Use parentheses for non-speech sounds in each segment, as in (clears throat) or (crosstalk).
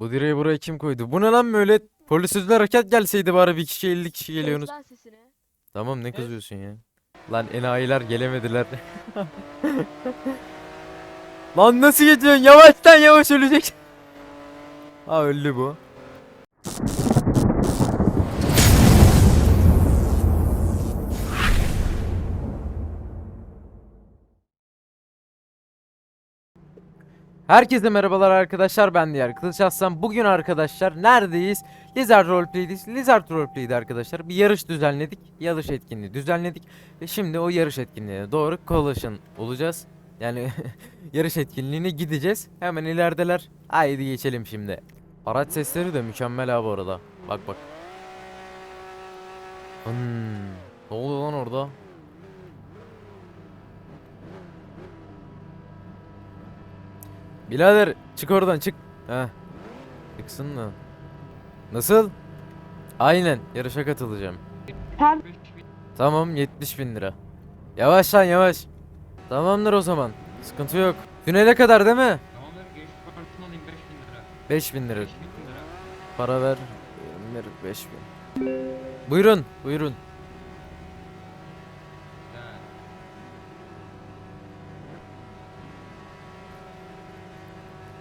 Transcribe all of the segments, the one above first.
Bu direği buraya kim koydu? Bu ne lan böyle? Polis hızlı hareket gelseydi bari bir kişi 50 kişi geliyorsunuz. Kes lan sesini. Tamam ne kızıyorsun ya? Lan enayiler gelemediler. (laughs) Lan nasıl geçiyorsun? Yavaştan yavaş ölecek. Ha öldü bu. Herkese merhabalar arkadaşlar ben Diğer Kılıç Aslan. Bugün arkadaşlar neredeyiz? Lizard Roleplay'deyiz. Lizard Roleplay'de arkadaşlar bir yarış düzenledik. Yarış etkinliği düzenledik. Ve şimdi o yarış etkinliğine doğru Collision olacağız. Yani (laughs) yarış etkinliğine gideceğiz. Hemen ilerideler. Haydi geçelim şimdi. Araç sesleri de mükemmel ha bu arada. Bak bak. Hmm. Ne oluyor lan orada? Birader çık oradan çık. Heh. Çıksın da. Nasıl? Aynen yarışa katılacağım. Tamam 70 bin lira. Yavaş lan yavaş. Tamamdır o zaman. Sıkıntı yok. Tünele kadar değil mi? Tamamdır geçmiş kartını alayım 5000 lira. 5 bin lira. 5000 lira. Para ver. Ver 5 bin. Buyurun buyurun.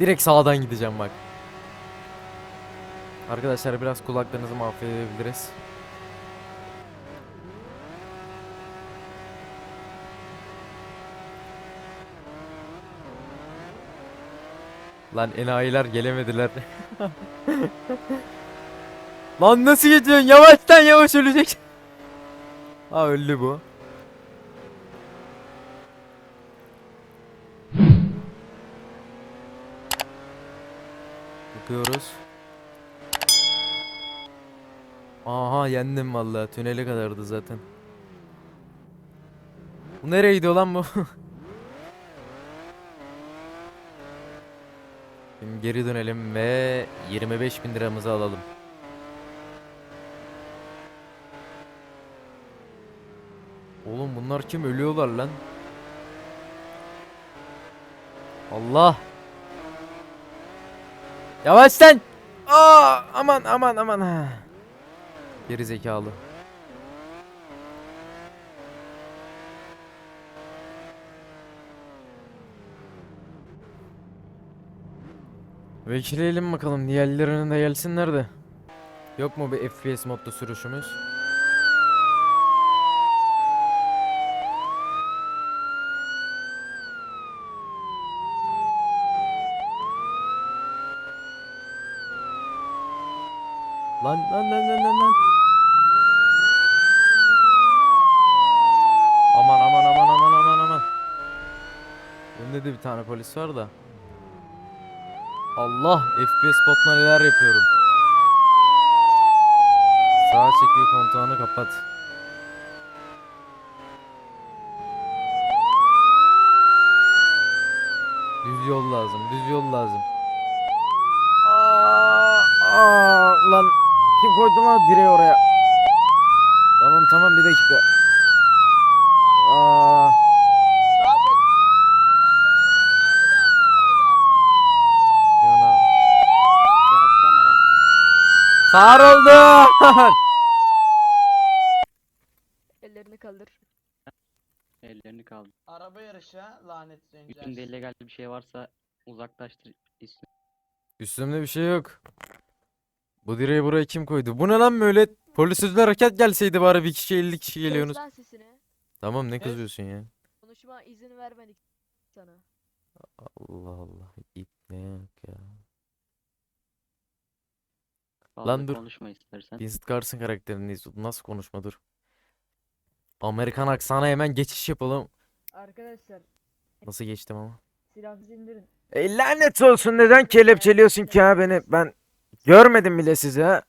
Direkt sağdan gideceğim bak. Arkadaşlar biraz kulaklarınızı mahvedebiliriz. Lan enayiler gelemediler. (laughs) Lan nasıl geçiyorsun? Yavaştan yavaş ölecek. (laughs) Ha öldü bu. Bakıyoruz. Aha yendim vallahi. Tünele kadardı zaten. Bu nereye gidiyor lan bu? (laughs) Şimdi geri dönelim ve 25 bin liramızı alalım. Oğlum bunlar kim ölüyorlar lan? Allah! Yavaş sen! Aa, aman aman aman ha. Geri zekalı. Bekleyelim bakalım diğerlerinin de gelsinler de. Yok mu bir FPS modlu sürüşümüz? Lan lan lan lan lan lan. Aman aman aman aman aman aman. Önde de bir tane polis var da. Allah FPS botuna neler yapıyorum. Sağa çekiyor kontağını kapat. Düz yol lazım, düz yol lazım. Aa, aa, lan kim koydu lan direği oraya? Tamam tamam bir dakika. Aa. Sarıldı. (laughs) Ellerini kaldır. Ellerini kaldır. Araba yarışı ha, lanet zenciler. Üstünde illegal bir şey varsa uzaklaştır. Üstüne Üstümde bir şey yok. Bu direği buraya kim koydu? Bu ne lan böyle? Polis hızlı hareket gelseydi bari bir kişi 50 kişi Kes geliyorsunuz. lan sesini. Tamam ne kızıyorsun ya? Konuşma izin vermedik sana. Allah Allah. İp ne yok ya. fazla Lan dur. konuşma istersen. Vincent Carson karakterindeyiz. Nasıl konuşma dur. Amerikan aksana hemen geçiş yapalım. Arkadaşlar Nasıl geçtim ama? silahınızı indirin. E lanet olsun neden kelepçeliyorsun ki ha beni? Ben görmedim bile sizi ha.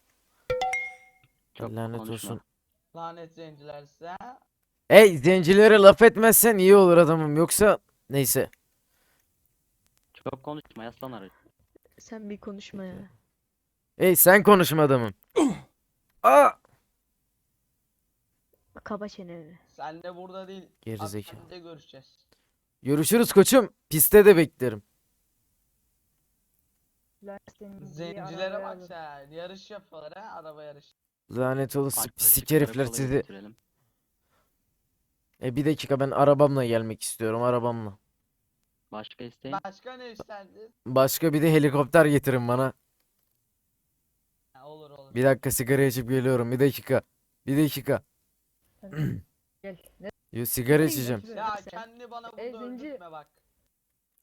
Çok lanet konuşma. olsun. Lanet zenciler size. Ey zencilere laf etmezsen iyi olur adamım. Yoksa neyse. Çok konuşma yaslan aracı. Sen bir konuşma ya. Ey sen konuşma adamım. (clears throat) Aa! Kaba çeneni. Sen de burada değil. Gerizekalı. Hastanede görüşeceğiz. Görüşürüz koçum. Piste de beklerim. Zencilere bak sen. Yarış yapıyorlar ha. Araba yarışı. Lanet olası pislik herifler sizi. E bir dakika ben arabamla gelmek istiyorum arabamla. Başka isteğin? Başka ne isterdin? Başka bir de helikopter getirin bana. Ha, olur olur. Bir dakika sigara içip geliyorum. Bir dakika. Bir dakika. Gel. Ne? Yo, sigara içeceğim. Ya kendi bana E, burada zenci- öldürtme bak.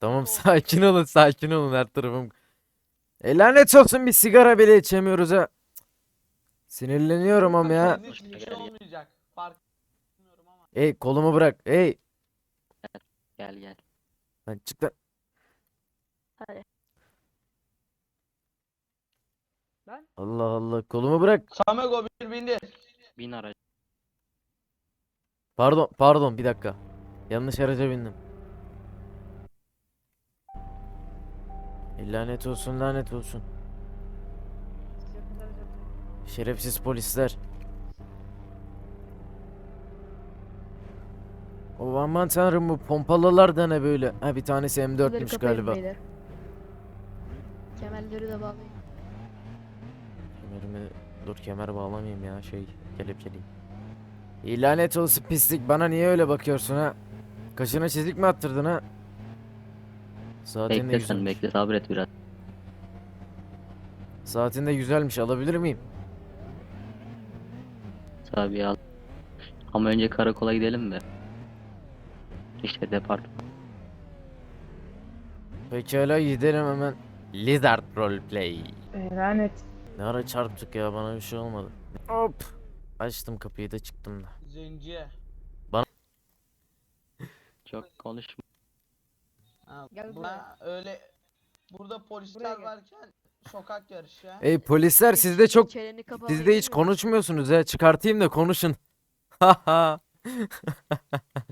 Tamam sakin olun sakin olun her tarafım. E lanet olsun bir sigara bile içemiyoruz ha. Sinirleniyorum ama ya. Senin şey olmayacak. Fark ama. Ey kolumu bırak. Ey. Gel gel. Lan çık lan. Hadi. Lan. Allah Allah kolumu bırak. Samego bir bindir. Bin araca. Pardon pardon bir dakika. Yanlış araca bindim. E, lanet olsun lanet olsun. Şerefsiz polisler. O aman tanrım bu pompalılar da ne böyle? Ha bir tanesi Kapıları M4'müş kapayın galiba. beyler. Kemerleri de bağlayın. Kemerimi dur kemer bağlamayayım ya şey kelepçeliyim. İyi lanet olsun pislik bana niye öyle bakıyorsun ha? Kaşına çizik mi attırdın ha? Saatin de Bekle sen güzelmiş. bekle sabret biraz. Saatin de güzelmiş alabilir miyim? Tabii al. Ama önce karakola gidelim mi? İşte departman. Pekala gidelim hemen. Lizard roleplay. Lanet. Ne ara çarptık ya bana bir şey olmadı. Hop. Açtım kapıyı da çıktım da. Zenci. Çok konuşma. Ha, Gel buna öyle burada polisler Buraya gel. varken sokak yarışı ha. Ey polisler siz de çok Çeneni siz de hiç konuşmuyorsunuz ha. Çıkartayım da konuşun. Haha. Kızıyorum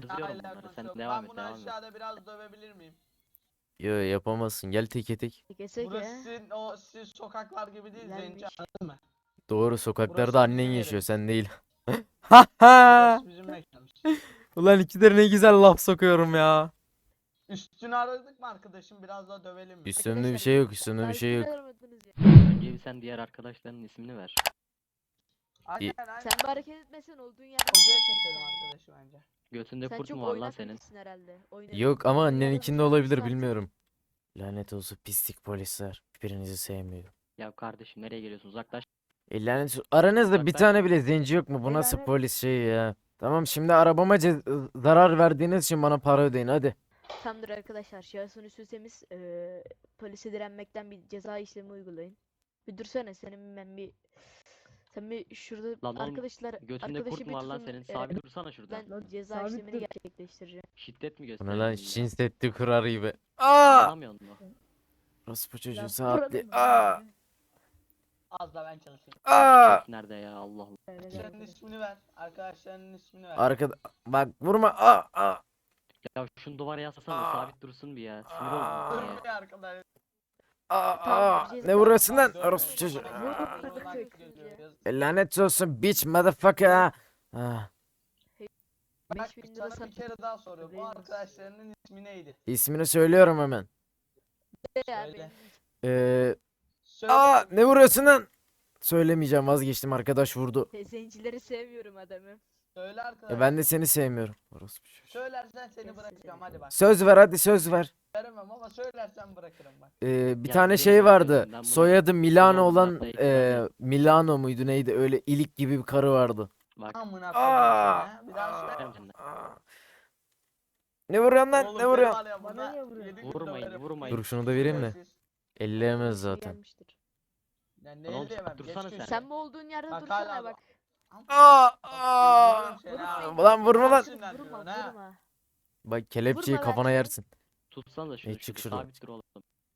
Hala bunlara sen konuşuyorum. devam Ben et bunu devam et. aşağıda biraz dövebilir miyim? Yo yapamazsın. Gel teke tek. Kesek Burası ya. sizin o siz sokaklar gibi değil Zenci Güzelmiş. anladın mı? Doğru Burası sokaklarda annen bizim yaşıyor sen değil. Haha. Burası bizim mekanımız. Ulan ikileri ne güzel laf sokuyorum ya. Üstünü aradık mı arkadaşım biraz daha dövelim mi? Üstümde bir şey yok üstümde bir şey yok. Önce bir sen diğer arkadaşlarının ismini ver. Aynen aynen. Sen bir hareket etmesen olduğun yerden Kavgaya çekelim arkadaşı bence. Götünde Sen kurt çok mu var lan oynak senin? birisin herhalde. Oynak. Yok ama Yarın anneninkinde sen olabilir bilmiyorum. Lanet olsun pislik polisler. Hiçbirinizi sevmiyorum. Ya kardeşim nereye geliyorsun uzaklaş. E lanet olsun. Aranızda bir tane bile zenci yok mu? Bu nasıl lanet- polis şeyi ya? Tamam şimdi arabama ce- zarar verdiğiniz için bana para ödeyin hadi. Tamamdır arkadaşlar. Şahsın üstü temiz. Eee polise direnmekten bir ceza işlemi uygulayın. Bir dursana senin ben bir sen bir şurada Lan oğlum, arkadaşlar Götünde arkadaşı kurt mu var lan senin? eee, Sabit dursana şurada. ben ceza sabit işlemini dur. gerçekleştireceğim. Şiddet mi Bu gösteriyorsun? lan ya? şinsetti kurar gibi. Aa! Anlamıyor musun? Orospu çocuğu Ya saatli. Aa! Az da ben çalışayım. Aa! Nerede ya Allah Allah. Evet. ismini ver. Arkadaşlarının ismini ver. Arkada bak vurma. Aa! Aa! Ya şunu duvara yaslasana da Aa. sabit dursun bir ya. Sinir oldum ya. Aa! Tamam, Ne vuruyorsun lan? Orospu çocuğu. E, lanet olsun bitch motherfucker. Ah. Bak 5000 lira sana bir kere daha soruyorum. Bu arkadaşlarının ismi neydi? İsmini söylüyorum hemen. Söyle. Ee, Söyle. aa ne vuruyorsun lan? Söylemeyeceğim vazgeçtim arkadaş vurdu. Zencileri sevmiyorum adamı. Söyle arkadaş. E, ben de seni sevmiyorum. Orospu çocuğu. Söylersen seni bırakacağım hadi bak. Söz ver hadi söz ver. Veremem ama söylersen bırakırım bak. Ee, bir Ya tane benim şey vardı. Soyadı Milano olan zaten- Milano muydu neydi? Öyle ilik gibi bir karı vardı. Bak. Amına koyayım. Bir daha söyle. De. Ne vuruyorsun lan? Oğlum Ne seni vuruyorsun? var ya Bana buna niye vuruyorsun? yedi gün Vurmayın, döverim. vurmayın. Dur şunu da vereyim mi? Şerefsiz. Elleyemez zaten. gelmiştir. Ya ne Lan oğlum, elleyemem, geç dursana gün. sen. Sen bu olduğun yerde Bak dursana hala bak. Aa! Aa! Ulan vurma lan. Ha. vurma. Bak kelepçeyi Vurma kafana bence. yersin. Tutsana da şunu. Ey, çık şurada, şuradan. Sabit dur oğlum.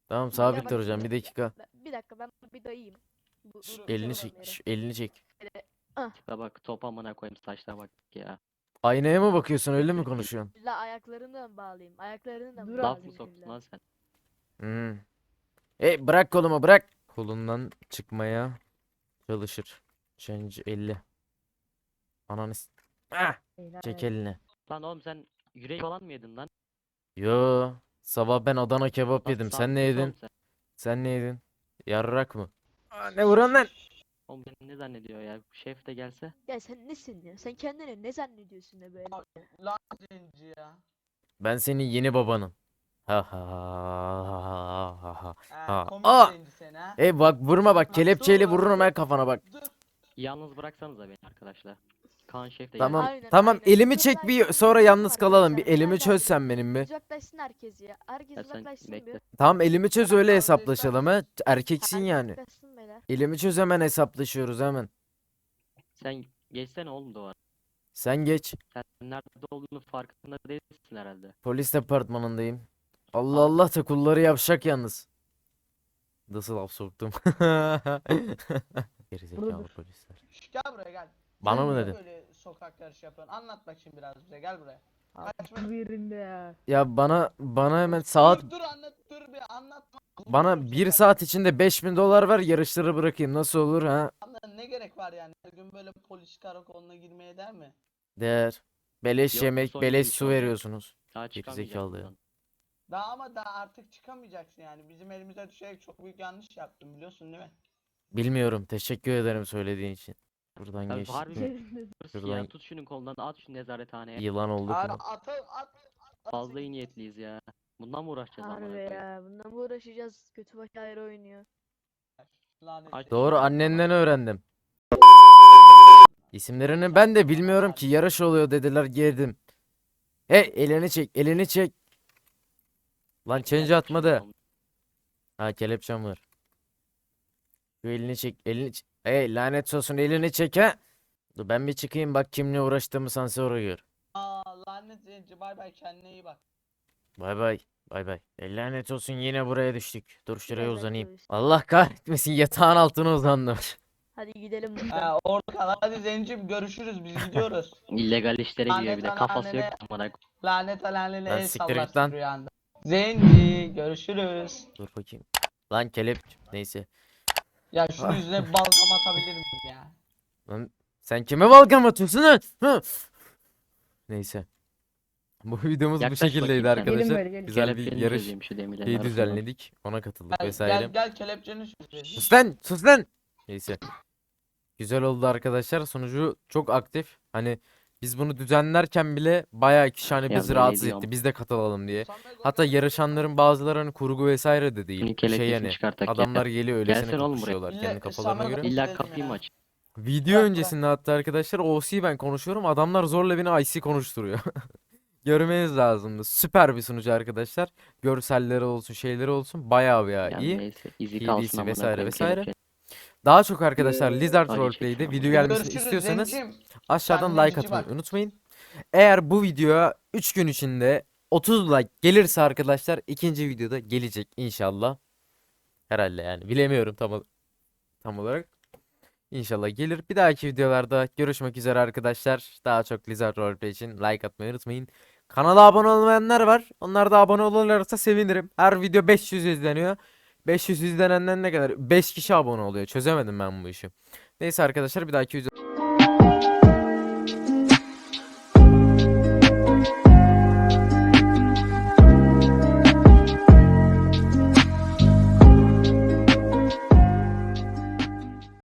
Tamam Ya sabit duracağım şimdi- bir dakika. Bir dakika ben bir dayayım. Bu, Şş, bu- elini çek. şş, elini çek. Tipe bak top amına koyayım saçlara bak ya. Aynaya mı bakıyorsun öyle mi konuşuyorsun? La ayaklarını da mı bağlayayım? Ayaklarını da mı Dur Laf bağlayayım mı soktun lan sen? Hmm. Ey bırak kolumu bırak. Kolundan çıkmaya çalışır. Change 50. Ananı s- Ah! Çek elini. Lan oğlum sen yüreği falan mı yedin lan? Yo. Sabah ben Adana kebap Lan yedim. Sen ne oğlum yedin? sen. Sen ne yedin? Yarrak mı? Aa, ne vuran lan? Oğlum beni ne zannediyor ya? Şef de gelse. Ya sen nesin ya? Sen kendini ne zannediyorsun da böyle? Lan zenci ya. Ben senin yeni babanım. Ha ha ha ha ha. He, Ha. komik Aa! zenci sen ha. E bak vurma bak kelepçeyle vururum her kafana bak. Dur. Yalnız bıraksanıza beni arkadaşlar. Kaan Şef de Tamam Aynen, tamam aynen. elimi çek bir sonra yalnız kalalım. Bir elimi çöz sen benim bir. Uzaklaşsın herkes ya. Herkes Ya sen uzaklaşsın bekle. bir. Tamam elimi çöz öyle hesaplaşalım ha. Erkeksin Herkes yani. uzaklaşsın beyler. Elimi çöz hemen hesaplaşıyoruz hemen. Sen geçsene oğlum duvar. Sen geç. Sen nerede olduğunu farkında değilsin herhalde. Polis departmanındayım. Allah Allah da kulları yapacak yalnız. Nasıl laf soktum? (laughs) Gerizekalı polisler. Şş, gel buraya gel. Bana mı dedin? Böyle sokak yarışı yapıyorsun. Anlat bakayım biraz bize gel buraya. Kaçma. Aklı yerinde ya. Ya bana bana hemen saat Dur dur anlat dur bir anlatma. bana bir saat içinde 5000 dolar ver yarışları bırakayım nasıl olur ha? Ne gerek var yani? Her gün böyle polis karakoluna girmeye der mi? Değer. Beleş Yok, yemek, son beleş yürüyüş su oldu. veriyorsunuz. Daha Gerizekalı çıkamayacaksın ya. buradan. Daha ama daha artık çıkamayacaksın yani. Bizim elimize düşerek çok büyük yanlış yaptın biliyorsun değil mi? Bilmiyorum. Teşekkür ederim söylediğin için. Buradan Ya geçtik harbi mi? (laughs) Dur, Şuradan- Ya tut şunun kolundan at şu nezarethaneye. Yılan olduk Abi mu? at at at. Fazla iyi niyetliyiz ya. Bundan mı uğraşacağız amına Harbi koyayım? ya. Bundan mı uğraşacağız? Kötü baş ayrı oynuyor. Lanet Ay. Doğru annenden öğrendim. İsimlerini ben de bilmiyorum ki yarış oluyor dediler girdim. Hey elini çek elini çek. Lan change atmadı. Ha kelepçem var. Şu elini çek elini çek. Hey lanet olsun elini çek ha. Dur ben bir çıkayım bak kimle uğraştığımı sen sonra gör. Aa lanet zenci bay bay kendine iyi bak. Bay bay. Bay bay. E, lanet olsun yine buraya düştük. Dur şuraya Lanet uzanayım. olsun. Allah kahretmesin yatağın altına uzandım. (laughs) Hadi gidelim buradan. Ha, orada kal hadi zencim görüşürüz biz gidiyoruz. (laughs) İllegal işlere giriyor bir de Lanet kafası yok anane. amına koyayım. Lanet alanene Lan el siktir git sallarsın lan. rüyanda. Zenci görüşürüz. Dur bakayım. Lan kelep. Neyse. Ya şunun yüzüne bir balgam atabilir miyim ya? Lan sen kime balgam atıyorsun lan? Hı? Neyse. Bu videomuz bu Yaklaş şekildeydi bakayım sen. Gelin arkadaşlar. böyle, gelin. Güzel bir yarış çözeyim şu demirlerin şeyi düzenledik. Ona katıldık Gel, vesaire. gel, gel kelepçeni sür. Sus lan, sus lan. Neyse. Güzel oldu arkadaşlar. Sonucu çok aktif. Hani biz bunu düzenlerken bile bayağı kişi hani Ya bizi böyle rahatsız etti. Biz de katılalım diye. Hatta yarışanların bazıları hani kurgu vesaire de değil. Şunu Şey yani çıkartak ya. adamlar geliyor öylesine Gelsene oğlum buraya. kapışıyorlar İlle- kendi kafalarına göre. İlla kapıyı mı aç? Video Bırak, öncesinde hatta arkadaşlar OC ben konuşuyorum. Adamlar zorla beni IC konuşturuyor. (laughs) Görmeniz lazımdı. Süper bir sunucu arkadaşlar. Görselleri olsun, şeyleri olsun bayağı bir Ya iyi. neyse izi amına vesaire koyayım vesaire. kelepçe. Daha çok arkadaşlar Lizard Acı Roleplay'de video gelmesini istiyorsanız zencim. aşağıdan Kendine like atmayı bak. unutmayın. Eğer bu videoya 3 gün içinde 30 like gelirse arkadaşlar ikinci videoda gelecek inşallah. Herhalde yani bilemiyorum tam tam olarak. İnşallah gelir. Bir dahaki videolarda görüşmek üzere arkadaşlar. Daha çok Lizard Roleplay için like atmayı unutmayın. Kanala abone olmayanlar var. Onlar da abone olurlarsa sevinirim. Her video 500 izleniyor. 500 izlenenden ne kadar? 5 kişi abone oluyor. Çözemedim ben bu işi. Neyse arkadaşlar bir dahaki video